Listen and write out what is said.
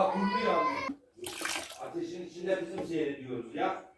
Aa kurdu ya. Ateşin içinde bizim seyrediyoruz ya.